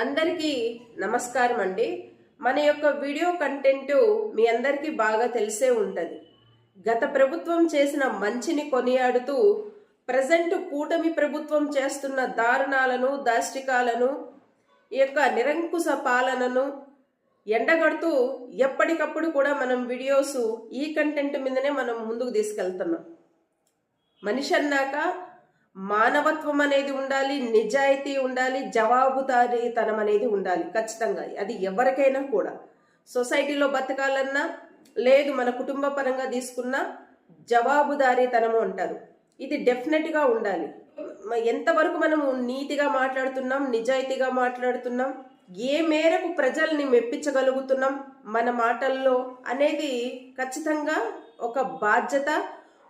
అందరికీ నమస్కారం అండి. మన యొక్క వీడియో కంటెంట్ మీ అందరికీ బాగా తెలిసే ఉంటుంది. గత ప్రభుత్వం చేసిన మంచిని కొనియాడుతూ ప్రజెంట్ కూటమి ప్రభుత్వం చేస్తున్న దారుణాలను దాష్టికాలను ఈ యొక్క నిరంకుశ పాలనను ఎండగడుతూ ఎప్పటికప్పుడు కూడా మనం వీడియోస్ ఈ కంటెంట్ మీదనే మనం ముందుకు తీసుకెళ్తున్నాం. మనిషి అన్నాక మానవత్వం అనేది ఉండాలి నిజాయితీ ఉండాలి జవాబుదారీతనం అనేది ఉండాలి ఖచ్చితంగా. అది ఎవరికైనా కూడా. సొసైటీలో బతకాలన్నా లేదు మన కుటుంబ పరంగా తీసుకున్న జవాబుదారీతనము అంటారు. ఇది డెఫినెట్గా ఉండాలి. ఎంతవరకు మనము నీతిగా మాట్లాడుతున్నాం నిజాయితీగా మాట్లాడుతున్నాం ఏ మేరకు ప్రజల్ని మెప్పించగలుగుతున్నాం మన మాటల్లో అనేది ఖచ్చితంగా ఒక బాధ్యత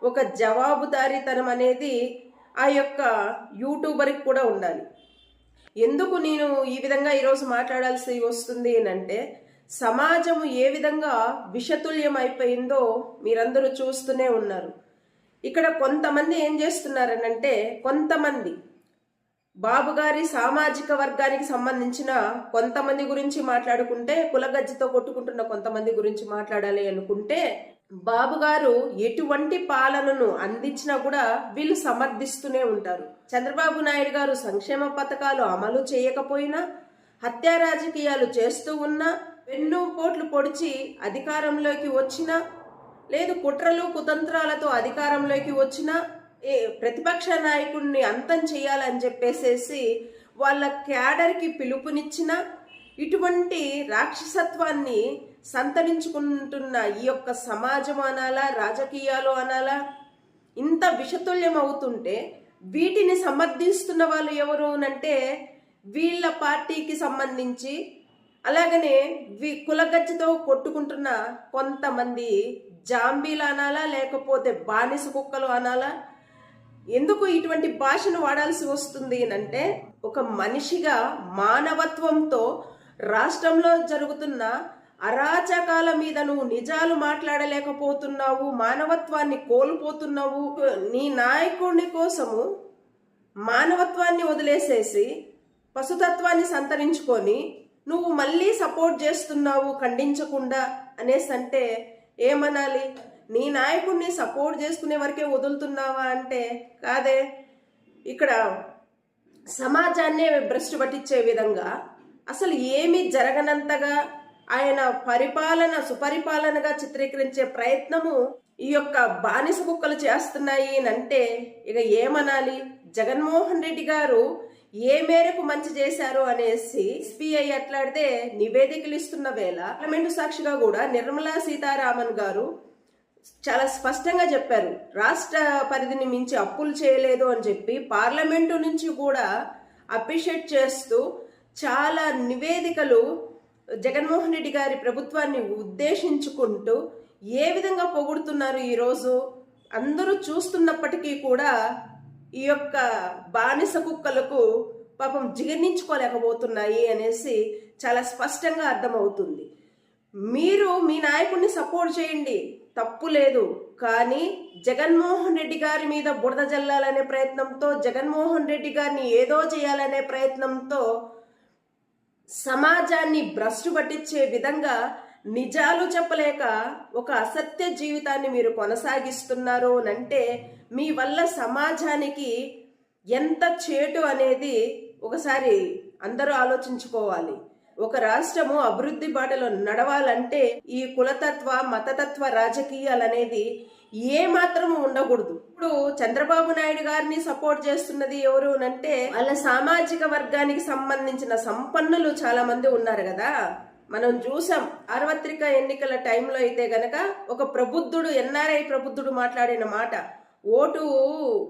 ఒక జవాబుదారీతనం అనేది ఆ యొక్క యూట్యూబర్కి కూడా ఉండాలి. ఎందుకు నేను ఈ విధంగా ఈరోజు మాట్లాడాల్సి వస్తుంది అంటే సమాజం ఏ విధంగా విషతుల్యం అయిపోయిందో మీరందరూ చూస్తూనే ఉన్నారు. ఇక్కడ కొంతమంది ఏం చేస్తున్నారనంటే కొంతమంది బాబు గారి సామాజిక వర్గానికి సంబంధించిన కొంతమంది గురించి మాట్లాడుకుంటే కులగజ్జితో కొట్టుకుంటున్న కొంతమంది గురించి మాట్లాడాలి అనుకుంటే బాబుగారు ఎటువంటి పాలనను అందించినా కూడా వీళ్ళు సమర్థిస్తూనే ఉంటారు. చంద్రబాబు నాయుడు గారు సంక్షేమ పథకాలు అమలు చేయకపోయినా హత్యా రాజకీయాలు చేస్తూ ఉన్నా వెన్ను పోట్లు పొడిచి అధికారంలోకి వచ్చినా లేదు కుట్రలు కుతంత్రాలతో అధికారంలోకి వచ్చిన ఏ ప్రతిపక్ష నాయకుడిని అంతం చేయాలని చెప్పేసేసి వాళ్ళ క్యాడర్కి పిలుపునిచ్చిన ఇటువంటి రాక్షసత్వాన్ని సంతరించుకుంటున్న ఈ యొక్క సమాజం అనాలా రాజకీయాలు అనాలా ఇంత విషతుల్యం అవుతుంటే వీటిని సమర్థిస్తున్న వాళ్ళు ఎవరు అంటే వీళ్ళ పార్టీకి సంబంధించి అలాగనే వి కులగచ్చితో కొట్టుకుంటున్న కొంతమంది జాంబీలు అనాలా లేకపోతే బానిస కుక్కలు అనాలా. ఎందుకు ఇటువంటి భాషను వాడాల్సి వస్తుంది అంటే ఒక మనిషిగా మానవత్వంతో రాష్ట్రంలో జరుగుతున్న అరాచకాల మీద నువ్వు నిజాలు మాట్లాడలేకపోతున్నావు మానవత్వాన్ని కోల్పోతున్నావు. నీ నాయకుడిని కోసము మానవత్వాన్ని వదిలేసేసి పశుతత్వాన్ని సంతరించుకొని నువ్వు మళ్ళీ సపోర్ట్ చేస్తున్నావు ఖండించకుండా అనేసి అంటే ఏమనాలి? నీ నాయకుడిని సపోర్ట్ చేసుకునే వరకే వదులుతున్నావా అంటే కాదే. ఇక్కడ సమాజాన్నే భ్రష్టు పట్టించే విధంగా అసలు ఏమీ జరగనంతగా ఆయన పరిపాలన సుపరిపాలనగా చిత్రీకరించే ప్రయత్నము ఈ యొక్క బానిస కుక్కలు చేస్తున్నాయి అని అంటే ఇక ఏమనాలి? జగన్మోహన్ రెడ్డి గారు ఏ మేరకు మంచి చేశారు అనేసి ఎస్పీఐ అట్లాడితే నివేదికలు ఇస్తున్న వేళ పార్లమెంటు సాక్షిగా కూడా నిర్మలా సీతారామన్ గారు చాలా స్పష్టంగా చెప్పారు. రాష్ట్ర పరిధిని మించి అప్పులు చేయలేదు అని చెప్పి పార్లమెంటు నుంచి కూడా అప్రిషియేట్ చేస్తూ చాలా నివేదికలు జగన్మోహన్ రెడ్డి గారి ప్రభుత్వాన్ని ఉద్దేశించుకుంటూ ఏ విధంగా పొగుడుతున్నారు ఈరోజు అందరూ చూస్తున్నప్పటికీ కూడా ఈ యొక్క బానిస కుక్కలకు పాపం జిగర్నించుకోలేకపోతున్నాయి అనేసి చాలా స్పష్టంగా అర్థమవుతుంది. మీరు మీ నాయకుడిని సపోర్ట్ చేయండి. తప్పు లేదు. కానీ జగన్మోహన్ రెడ్డి గారి మీద బురద జల్లాలనే ప్రయత్నంతో జగన్మోహన్ రెడ్డి గారిని ఏదో చేయాలనే ప్రయత్నంతో సమాజాన్ని భ్రష్టు పట్టించే విధంగా నిజాలు చెప్పలేక ఒక అసత్య జీవితాన్ని మీరు కొనసాగిస్తున్నారు అని అంటే మీ వల్ల సమాజానికి ఎంత చేటు అనేది ఒకసారి అందరూ ఆలోచించుకోవాలి. ఒక రాష్ట్రము అభివృద్ధి బాటలో నడవాలంటే ఈ కులతత్వ మతతత్వ రాజకీయాలు అనేది ఏ మాత్రము ఉండకూడదు. ఇప్పుడు చంద్రబాబు నాయుడు గారిని సపోర్ట్ చేస్తున్నది ఎవరు అంటే వాళ్ళ సామాజిక వర్గానికి సంబంధించిన సంపన్నులు చాలా మంది ఉన్నారు కదా. మనం చూసాం సార్వత్రిక ఎన్నికల టైంలో అయితే గనక ఒక ప్రబుద్ధుడు ఎన్ఆర్ఐ ప్రబుద్ధుడు మాట్లాడిన మాట ఓటు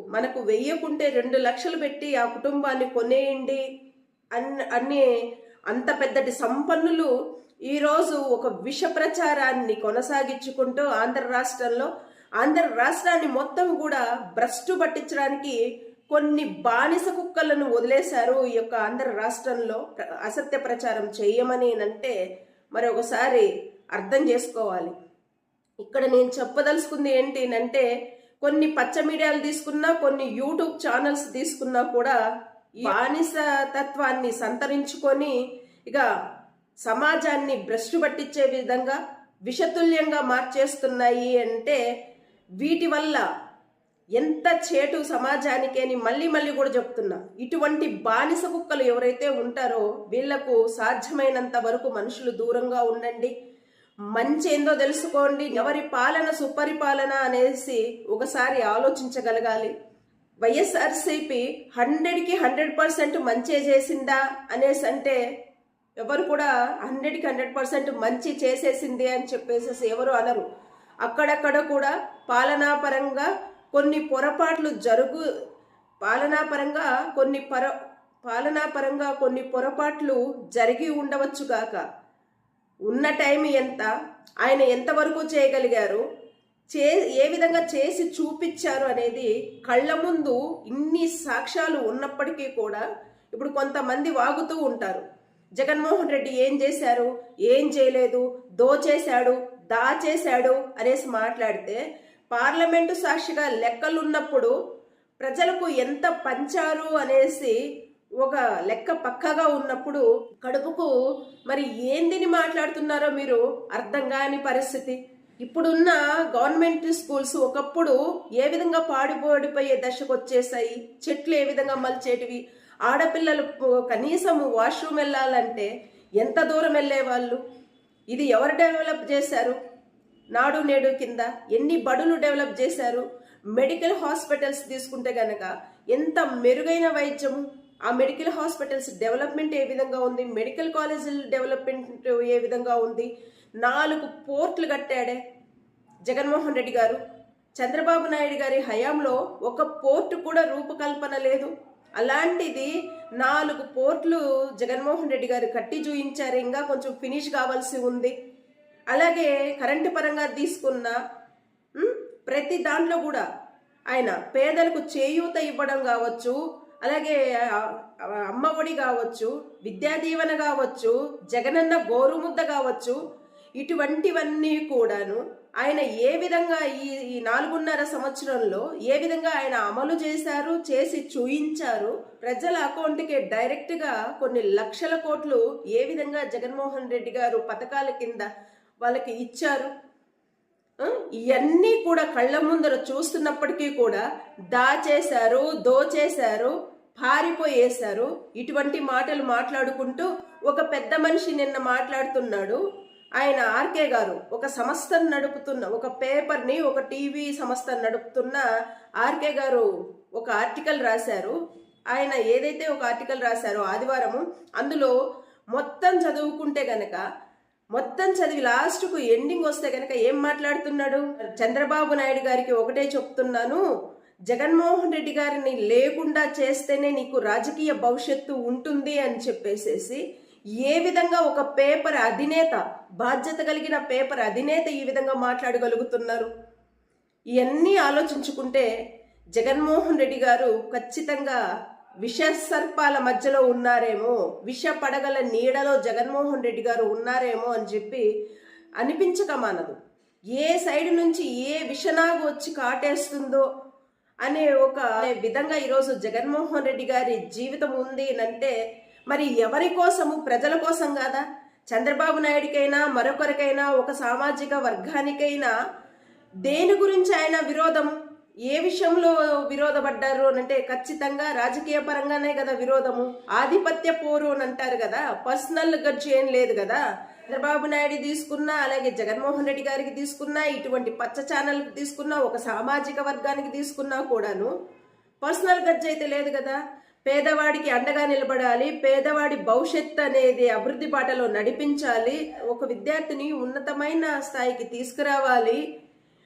మనకు వెయ్యకుంటే రెండు లక్షలు పెట్టి ఆ కుటుంబాన్ని కొనేయండి అన్ అన్ని అంత పెద్దటి సంపన్నులు ఈరోజు ఒక విష ప్రచారాన్ని కొనసాగించుకుంటూ ఆంధ్ర రాష్ట్రంలో ఆంధ్ర రాష్ట్రాన్ని మొత్తం కూడా భ్రష్టు పట్టించడానికి కొన్ని బానిస కుక్కలను వదిలేశారు ఈ యొక్క ఆంధ్ర రాష్ట్రంలో. అసత్య ప్రచారం చేయమని అంటే మరి ఒకసారి అర్థం చేసుకోవాలి. ఇక్కడ నేను చెప్పదలుచుకుంది ఏంటి అంటే కొన్ని పచ్చ మీడియాలు తీసుకున్నా కొన్ని యూట్యూబ్ ఛానల్స్ తీసుకున్నా కూడా ఈ బానిస తత్వాన్ని సంతరించుకొని ఇక సమాజాన్ని భ్రష్టు పట్టించే విధంగా విషతుల్యంగా మార్చేస్తున్నాయి అంటే వీటి వల్ల ఎంత చేటు సమాజానికి అని మళ్ళీ మళ్ళీ కూడా చెప్తున్నా. ఇటువంటి బానిస కుక్కలు ఎవరైతే ఉంటారో వీళ్ళకు సాధ్యమైనంత వరకు మనుషులు దూరంగా ఉండండి. మంచి ఏందో తెలుసుకోండి. ఎవరి పాలన సుపరిపాలన అనేసి ఒకసారి ఆలోచించగలగాలి. వైఎస్ఆర్సీపీ హండ్రెడ్కి హండ్రెడ్ పర్సెంట్ మంచి చేసిందా అనేసి అంటే ఎవరు కూడా హండ్రెడ్కి హండ్రెడ్ పర్సెంట్ మంచి చేసేసింది అని చెప్పేసి ఎవరు అనరు. అక్కడక్కడ కూడా పాలనాపరంగా కొన్ని పొరపాట్లు జరుగు పాలనాపరంగా కొన్ని పర పాలనాపరంగా కొన్ని పొరపాట్లు జరిగి ఉండవచ్చుగాక ఉన్న టైం ఎంత ఆయన ఎంతవరకు చేయగలిగారు చే ఏ విధంగా చేసి చూపించారు అనేది కళ్ళ ముందు ఇన్ని సాక్ష్యాలు ఉన్నప్పటికీ కూడా ఇప్పుడు కొంతమంది వాగుతూ ఉంటారు. జగన్మోహన్ రెడ్డి ఏం చేశారు? ఏం చేయలేదు? దోచేశాడు? దాచేశాడు అనేసి మాట్లాడితే పార్లమెంటు సాక్షిగా లెక్కలున్నప్పుడు ప్రజలకు ఎంత పంచారు అనేసి ఒక లెక్క పక్కగా ఉన్నప్పుడు కడుపుకు మరి ఏందిని మాట్లాడుతున్నారో మీరు అర్థం కాని పరిస్థితి. ఇప్పుడున్న గవర్నమెంట్ స్కూల్స్ ఒకప్పుడు ఏ విధంగా పాడిపోడిపోయే దశకు వచ్చేసాయి చెట్లు ఏ విధంగా మలిచేటివి? ఆడపిల్లలు కనీసం వాష్రూమ్ వెళ్ళాలంటే ఎంత దూరం వెళ్ళేవాళ్ళు? ఇది ఎవరు డెవలప్ చేశారు? నాడు నేడు కింద ఎన్ని బడులు డెవలప్ చేశారు? మెడికల్ హాస్పిటల్స్ తీసుకుంటే గనక ఎంత మెరుగైన వైద్యము? ఆ మెడికల్ హాస్పిటల్స్ డెవలప్మెంట్ ఏ విధంగా ఉంది? మెడికల్ కాలేజీల డెవలప్మెంట్ ఏ విధంగా ఉంది? నాలుగు పోర్ట్లు కట్టాడే జగన్మోహన్ రెడ్డి గారు. చంద్రబాబు నాయుడు గారి హయాంలో ఒక పోర్టు కూడా రూపకల్పన లేదు. అలాంటిది నాలుగు పోర్ట్లు జగన్మోహన్ రెడ్డి గారు కట్టి చూయించారు. ఇంకా కొంచెం ఫినిష్ కావాల్సి ఉంది. అలాగే కరెంటు పరంగా తీసుకున్న ప్రతి దాంట్లో కూడా ఆయన పేదలకు చేయూత ఇవ్వడం కావచ్చు అలాగే అమ్మఒడి అమ్మ ఒడి కావచ్చు విద్యా దీవెన కావచ్చు జగనన్న గోరుముద్ద కావచ్చు ఇటువంటివన్నీ కూడాను ఆయన ఏ విధంగా ఈ ఈ నాలుగున్నర సంవత్సరంలో ఏ విధంగా ఆయన అమలు చేశారు చేసి చూయించారు ప్రజల అకౌంట్కి డైరెక్ట్గా కొన్ని లక్షల కోట్లు ఏ విధంగా జగన్మోహన్ రెడ్డి గారు పథకాల కింద వాళ్ళకి ఇచ్చారు? ఇవన్నీ కూడా కళ్ళ ముందర చూస్తున్నప్పటికీ కూడా దాచేశారు దోచేశారు పారిపోయేశారు. ఇటువంటి మాటలు మాట్లాడుకుంటూ ఒక పెద్ద మనిషి నిన్న మాట్లాడుతున్నాడు. ఆయన ఆర్కే గారు ఒక సంస్థను నడుపుతున్న ఒక పేపర్ని ఒక టీవీ సంస్థను నడుపుతున్న ఆర్కే గారు ఒక ఆర్టికల్ రాశారు. ఆయన ఏదైతే ఒక ఆర్టికల్ రాశారో ఆదివారము అందులో మొత్తం చదువుకుంటే గనక మొత్తం చదివి లాస్ట్కు ఎండింగ్ వస్తే కనుక ఏం మాట్లాడుతున్నాడు? చంద్రబాబు నాయుడు గారికి ఒకటే చెప్తున్నాను జగన్మోహన్ రెడ్డి గారిని లేకుండా చేస్తేనే నీకు రాజకీయ భవిష్యత్తు ఉంటుంది అని చెప్పేసేసి ఏ విధంగా ఒక పేపర్ అధినేత బాధ్యత కలిగిన పేపర్ అధినేత ఈ విధంగా మాట్లాడగలుగుతున్నారు? ఇవన్నీ ఆలోచించుకుంటే జగన్మోహన్ రెడ్డి గారు ఖచ్చితంగా విషసర్పాల మధ్యలో ఉన్నారేమో విష పడగల నీడలో జగన్మోహన్ రెడ్డి గారు ఉన్నారేమో అని చెప్పి అనిపించక మానదు. ఏ సైడ్ నుంచి ఏ విషనాగు వచ్చి కాటేస్తుందో అనే ఒక విధంగా ఈరోజు జగన్మోహన్ రెడ్డి గారి జీవితం ఉంది అంటే మరి ఎవరి కోసము? ప్రజల కోసం కాదా? చంద్రబాబు నాయుడికైనా మరొకరికైనా ఒక సామాజిక వర్గానికైనా దేని గురించి ఆయన విరోధం ఏ విషయంలో విరోధపడ్డారు అని అంటే ఖచ్చితంగా రాజకీయ పరంగానే కదా విరోధము. ఆధిపత్య పోరు అని అంటారు కదా. పర్సనల్ గడ్జి ఏం లేదు కదా. చంద్రబాబు నాయుడు తీసుకున్నా అలాగే జగన్మోహన్ రెడ్డి గారికి తీసుకున్నా ఇటువంటి పచ్చ ఛానల్కి తీసుకున్నా ఒక సామాజిక వర్గానికి తీసుకున్నా కూడాను పర్సనల్ గడ్జ్ అయితే లేదు కదా. పేదవాడికి అండగా నిలబడాలి పేదవాడి భవిష్యత్ అనేది అభివృద్ధి బాటలో నడిపించాలి ఒక విద్యార్థిని ఉన్నతమైన స్థాయికి తీసుకురావాలి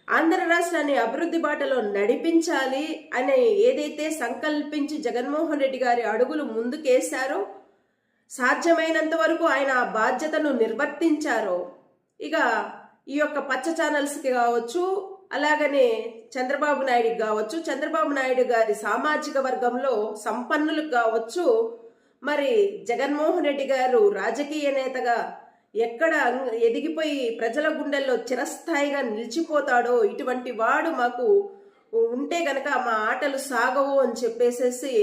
ఆంధ్ర రాష్ట్రాన్ని అభివృద్ధి బాటలో నడిపించాలి అనే ఏదైతే సంకల్పించి జగన్మోహన్ రెడ్డి గారి అడుగులు ముందుకేశారో సాధ్యమైనంత వరకు ఆయన ఆ బాధ్యతను నిర్వర్తించారో ఇక ఈ యొక్క పచ్చ ఛానల్స్కి కావచ్చు అలాగనే చంద్రబాబు నాయుడుకి కావచ్చు చంద్రబాబు నాయుడు గారి సామాజిక వర్గంలో సంపన్నులకు కావచ్చు. మరి జగన్మోహన్ రెడ్డి గారు రాజకీయ నేతగా ఎక్కడ ఎదిగిపోయి ప్రజల గుండెల్లో చిరస్థాయిగా నిలిచిపోతాడో ఇటువంటి వాడు మాకు ఉంటే గనక మా ఆటలు సాగవు అని చెప్పేసేసి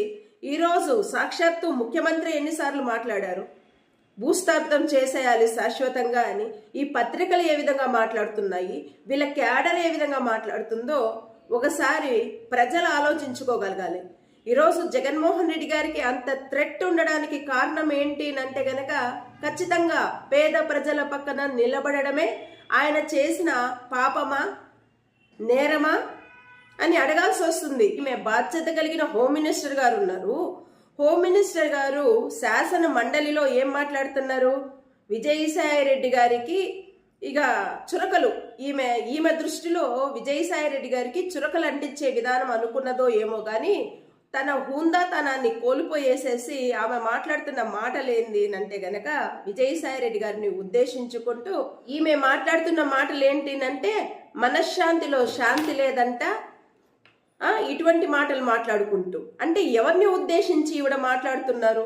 ఈరోజు సాక్షాత్తు ముఖ్యమంత్రి ఎన్నిసార్లు మాట్లాడారు? భూస్థాపితం చేసేయాలి శాశ్వతంగా అని ఈ పత్రికలు ఏ విధంగా మాట్లాడుతున్నాయి? వీళ్ళ క్యాడర్ ఏ విధంగా మాట్లాడుతుందో ఒకసారి ప్రజలు ఆలోచించుకోగలగాలి. ఈరోజు జగన్మోహన్ రెడ్డి గారికి అంత థ్రెట్ ఉండడానికి కారణం ఏంటి అంటే గనక ఖచ్చితంగా పేద ప్రజల పక్కన నిలబడడమే ఆయన చేసిన పాపమా? నేరమా? అని అడగాల్సి వస్తుంది. ఈమె బాధ్యత కలిగిన హోమ్ మినిస్టర్ గారు ఉన్నారు. హోమ్ మినిస్టర్ గారు శాసన మండలిలో ఏం మాట్లాడుతున్నారు? విజయసాయి రెడ్డి గారికి ఇక చురకలు. ఈమె ఈమె దృష్టిలో విజయసాయి రెడ్డి గారికి చురకలు అంటించే విధానం అనుకున్నదో ఏమో కానీ తన హుందాతనాన్ని కోల్పోయేసేసి ఆమె మాట్లాడుతున్న మాటలేంది అంటే గనక విజయసాయి రెడ్డి గారిని ఉద్దేశించుకుంటూ ఈమె మాట్లాడుతున్న మాటలేంటినంటే మనశ్శాంతిలో శాంతి లేదంట ఇటువంటి మాటలు మాట్లాడుకుంటూ. అంటే ఎవరిని ఉద్దేశించి ఈవిడ మాట్లాడుతున్నారు?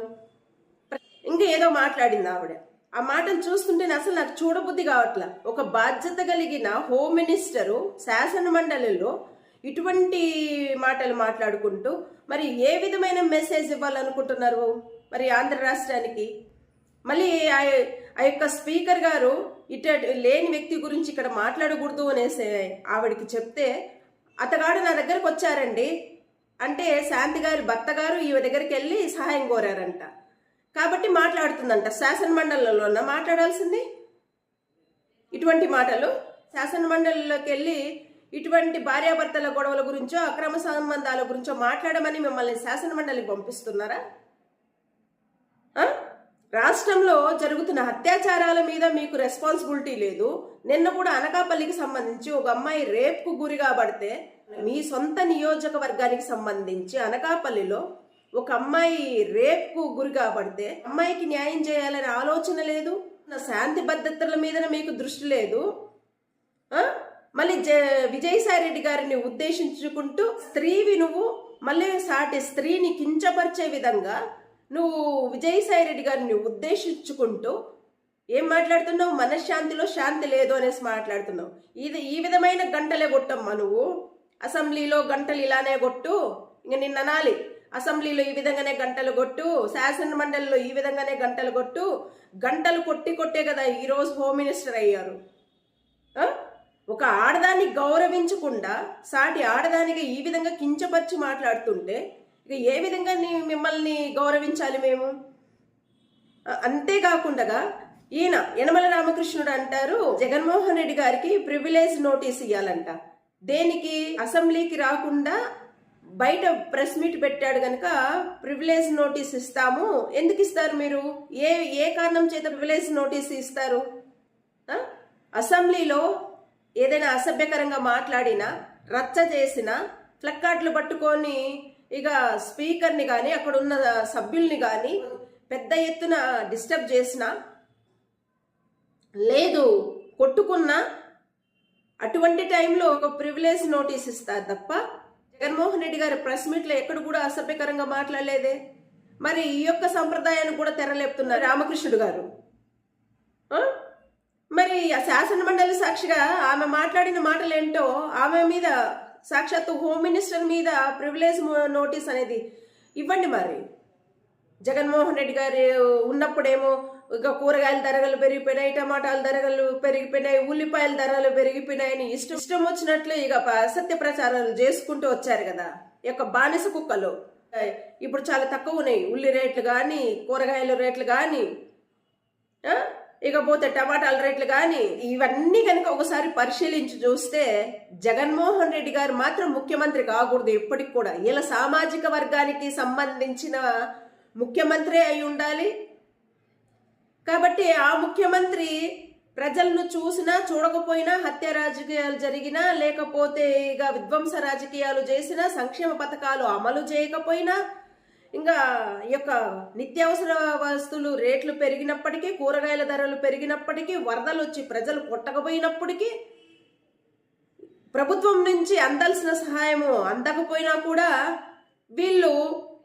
ఇంకా ఏదో మాట్లాడింది ఆవిడ. ఆ మాటలు చూస్తుంటే అసలు నాకు చూడబుద్ధి కావట్లా. ఒక బాధ్యత కలిగిన హోమ్ మినిస్టరు శాసన మండలిలో ఇటువంటి మాటలు మాట్లాడుకుంటూ మరి ఏ విధమైన మెసేజ్ ఇవ్వాలనుకుంటున్నారు? మరి ఆంధ్ర రాష్ట్రానికి? మళ్ళీ ఆ ఆ యొక్క స్పీకర్ గారు ఇట లేని వ్యక్తి గురించి ఇక్కడ మాట్లాడకూడదు అనేసి ఆవిడకి చెప్తే అతగాడు నా దగ్గరకు వచ్చారండి. అంటే శాంతి గారి భర్త గారు ఈమె దగ్గరికి వెళ్ళి సహాయం కోరారంట. కాబట్టి మాట్లాడుతుందంట. శాసనమండలిలోన మాట్లాడాల్సింది? ఇటువంటి మాటలు? శాసనమండలిలోకి వెళ్ళి ఇటువంటి భార్యాభర్తల గొడవల గురించో అక్రమ సంబంధాల గురించో మాట్లాడమని మిమ్మల్ని శాసన మండలికి పంపిస్తున్నారా రాష్ట్రంలో జరుగుతున్న అత్యాచారాల మీద మీకు రెస్పాన్సిబిలిటీ లేదు. నిన్న కూడా అనకాపల్లికి సంబంధించి ఒక అమ్మాయి రేప్కు గురి కాబడితే మీ సొంత నియోజకవర్గానికి సంబంధించి అనకాపల్లిలో ఒక అమ్మాయి రేప్కు గురి కాబడితే అమ్మాయికి న్యాయం చేయాలనే ఆలోచన లేదు? నా శాంతి భద్రతల మీద మీకు దృష్టి లేదు? మళ్ళీ జ విజయసాయి రెడ్డి గారిని ఉద్దేశించుకుంటూ స్త్రీవి నువ్వు మళ్ళీ సాటి స్త్రీని కించపరిచే విధంగా నువ్వు విజయసాయి రెడ్డి గారిని ఉద్దేశించుకుంటూ ఏం మాట్లాడుతున్నావు? మనశ్శాంతిలో శాంతి లేదు అనేసి మాట్లాడుతున్నావు. ఇది ఈ విధమైన గంటలే కొట్టమ్మా నువ్వు. అసెంబ్లీలో గంటలు ఇలానే కొట్టు. ఇంక నిన్న అనాలి. అసెంబ్లీలో ఈ విధంగానే గంటలు కొట్టు. శాసన మండలిలో ఈ విధంగానే గంటలు కొట్టు. గంటలు కొట్టి కొట్టే కదా ఈరోజు హోమ్ మినిస్టర్ అయ్యారు. ఒక ఆడదాన్ని గౌరవించకుండా సాటి ఆడదానికి ఈ విధంగా కించపరిచి మాట్లాడుతుంటే ఇక ఏ విధంగా నీ- మిమ్మల్ని గౌరవించాలి మేము? అంతేకాకుండా ఈయన యనమల రామకృష్ణుడు అంటారు జగన్మోహన్ రెడ్డి గారికి ప్రివిలేజ్ నోటీస్ ఇవ్వాలంట దేనికి? అసెంబ్లీకి రాకుండా బయట ప్రెస్ మీట్ పెట్టాడు కనుక ప్రివిలేజ్ నోటీస్ ఇస్తాము. ఎందుకు ఇస్తారు మీరు? ఏ ఏ కారణం చేత ప్రివిలేజ్ నోటీస్ ఇస్తారు? అసెంబ్లీలో ఏదైనా అసభ్యకరంగా మాట్లాడినా రచ్చ చేసిన ప్లక్కార్డులు పట్టుకొని ఇక స్పీకర్ని కానీ అక్కడ ఉన్న సభ్యుల్ని కానీ పెద్ద ఎత్తున డిస్టర్బ్ చేసిన లేదు కొట్టుకున్నా అటువంటి టైంలో ఒక ప్రివిలేజ్ నోటీస్ ఇస్తారు తప్ప జగన్మోహన్ రెడ్డి గారి ప్రెస్ మీట్లో ఎక్కడ కూడా అసభ్యకరంగా మాట్లాడలేదే. మరి ఈ యొక్క సంప్రదాయాన్ని కూడా తెరలేపుతున్నారు రామకృష్ణుడు గారు. మరి ఆ శాసన మండలి సాక్షిగా ఆమె మాట్లాడిన మాటలు ఏంటో ఆమె మీద సాక్షాత్తు హోమ్ మినిస్టర్ మీద ప్రివిలేజ్ నోటీస్ అనేది ఇవ్వండి మరి. జగన్మోహన్ రెడ్డి గారు ఉన్నప్పుడేమో ఇక కూరగాయల ధరలు పెరిగిపోయినాయి టమాటాల ధరలు పెరిగిపోయినాయి ఉల్లిపాయల ధరలు పెరిగిపోయినాయని ఇష్టం ఇష్టం వచ్చినట్లు ఇక సత్య ప్రచారాలు చేసుకుంటూ వచ్చారు కదా. యొక్క బానిస కుక్కలు. ఇప్పుడు చాలా తక్కువ ఉన్నాయి. ఉల్లి రేట్లు కానీ కూరగాయల రేట్లు కానీ ఇకపోతే టమాటాల రేట్లు కానీ ఇవన్నీ కనుక ఒకసారి పరిశీలించి చూస్తే జగన్మోహన్ రెడ్డి గారు మాత్రం ముఖ్యమంత్రి కాకూడదు ఎప్పటికి కూడా. ఇలా సామాజిక వర్గానికి సంబంధించిన ముఖ్యమంత్రి అయి ఉండాలి. కాబట్టి ఆ ముఖ్యమంత్రి ప్రజలను చూసినా చూడకపోయినా హత్య రాజకీయాలు జరిగినా లేకపోతే ఇక విధ్వంస రాజకీయాలు చేసినా సంక్షేమ పథకాలు అమలు చేయకపోయినా ఇంకా ఈ యొక్క నిత్యావసర వస్తువులు రేట్లు పెరిగినప్పటికీ కూరగాయల ధరలు పెరిగినప్పటికీ వరదలు వచ్చి ప్రజలు కొట్టకపోయినప్పటికీ ప్రభుత్వం నుంచి అందాల్సిన సహాయము అందకపోయినా కూడా వీళ్ళు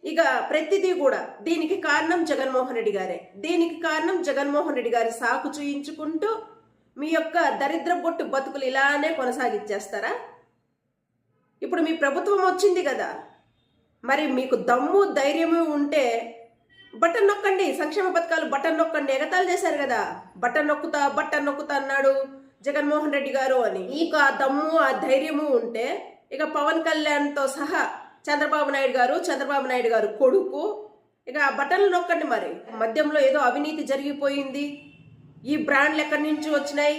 ఇక ప్రతిదీ కూడా దీనికి కారణం జగన్మోహన్ రెడ్డి గారే. దీనికి కారణం జగన్మోహన్ రెడ్డి గారి సాకు చూయించుకుంటూ మీ యొక్క దరిద్ర బొట్టు బతుకులు ఇలానే కొనసాగించేస్తారా ఇప్పుడు మీ ప్రభుత్వం వచ్చింది కదా. మరి మీకు దమ్ము ధైర్యము ఉంటే బటన్ నొక్కండి సంక్షేమ పథకాలు బటన్ నొక్కండి ఎగతాలు చేశారు కదా. బటన్ నొక్కుతా బటన్ నొక్కుతా అన్నాడు జగన్మోహన్ రెడ్డి గారు అని. మీకు ఆ దమ్ము ఆ ధైర్యము ఉంటే ఇక పవన్ కళ్యాణ్తో సహా చంద్రబాబు నాయుడు గారు చంద్రబాబు నాయుడు గారు కొడుకు. ఇక ఆ బటన్లు నొక్కండి మరి. మద్యంలో ఏదో అవినీతి జరిగిపోయింది. ఈ బ్రాండ్లు ఎక్కడి నుంచి వచ్చినాయి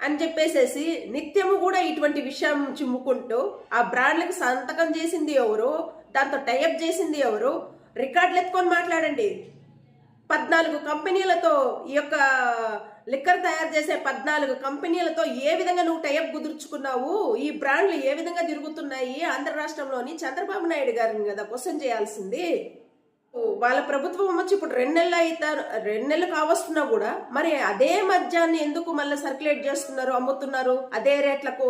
అని చెప్పేసేసి నిత్యము కూడా ఇటువంటి విషయం చిమ్ముకుంటూ ఆ బ్రాండ్లకు సంతకం చేసింది ఎవరు దాంతో టైఅప్ చేసింది ఎవరు? రికార్డులు ఎత్తుకొని మాట్లాడండి. పద్నాలుగు కంపెనీలతో ఈ యొక్క లిక్కర్ తయారు చేసే పద్నాలుగు కంపెనీలతో ఏ విధంగా నువ్వు టైఅప్ కుదుర్చుకున్నావు? ఈ బ్రాండ్లు ఏ విధంగా తిరుగుతున్నాయి? ఆంధ్ర రాష్ట్రంలోని చంద్రబాబు నాయుడు గారిని కదా క్వశ్చన్ చేయాల్సింది. వాళ్ళ ప్రభుత్వం వచ్చి ఇప్పుడు రెండు నెలలు అవుతారు రెండు నెలలు కావస్తున్నా కూడా మరి అదే మద్యాన్ని ఎందుకు మళ్ళీ సర్క్యులేట్ చేస్తున్నారు అమ్ముతున్నారు? అదే రేట్లకు?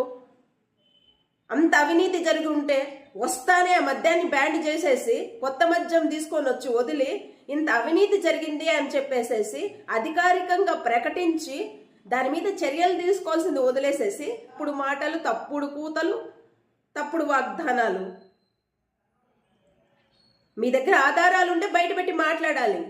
అంత అవినీతి జరిగి ఉంటే వస్తానే ఆ మద్యాన్ని బ్యాండ్ చేసేసి కొత్త మద్యం తీసుకొని వచ్చి వదిలి ఇంత అవినీతి జరిగింది అని చెప్పేసేసి అధికారికంగా ప్రకటించి దాని మీద చర్యలు తీసుకోవాల్సింది వదిలేసేసి ఇప్పుడు మాటలు తప్పుడు కూతలు తప్పుడు వాగ్దానాలు. మీ దగ్గర ఆధారాలు ఉంటే బయటపెట్టి మాట్లాడాలి.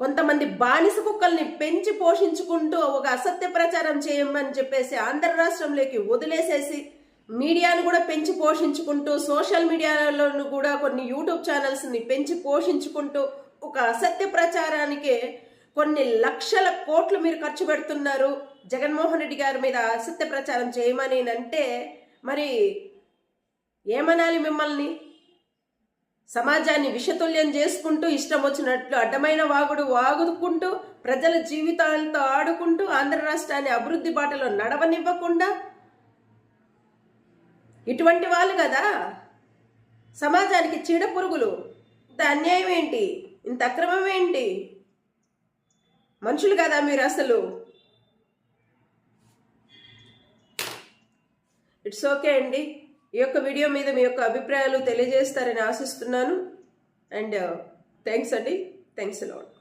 కొంతమంది బానిస కుక్కల్ని పెంచి పోషించుకుంటూ ఒక అసత్య ప్రచారం చేయమని చెప్పేసి ఆంధ్ర రాష్ట్రంలోకి వదిలేసేసి మీడియాను కూడా పెంచి పోషించుకుంటూ సోషల్ మీడియాలోను కూడా కొన్ని యూట్యూబ్ ఛానల్స్ని పెంచి పోషించుకుంటూ ఒక అసత్య ప్రచారానికి కొన్ని లక్షల కోట్లు మీరు ఖర్చు పెడుతున్నారు. జగన్మోహన్ రెడ్డి గారి మీద అసత్య ప్రచారం చేయమని అంటే మరి ఏమనాలి మిమ్మల్ని? సమాజాన్ని విషతుల్యం చేసుకుంటూ ఇష్టం వచ్చినట్లు అడ్డమైన వాగుడు వాగుకుంటూ ప్రజల జీవితాలతో ఆడుకుంటూ ఆంధ్ర రాష్ట్రాన్ని అభివృద్ధి బాటలో నడవనివ్వకుండా ఇటువంటి వాళ్ళు కదా. సమాజానికి చీడ పురుగులు. ఇంత అన్యాయం ఏంటి? ఇంత అక్రమం ఏంటి? మనుషులు కదా మీరు అసలు. ఇట్స్ ఓకే అండి. ఈ యొక్క వీడియో మీద మీ యొక్క అభిప్రాయాలు తెలియజేస్తారని ఆశిస్తున్నాను. అండ్ థ్యాంక్స్ uh, అండి. Thanks lord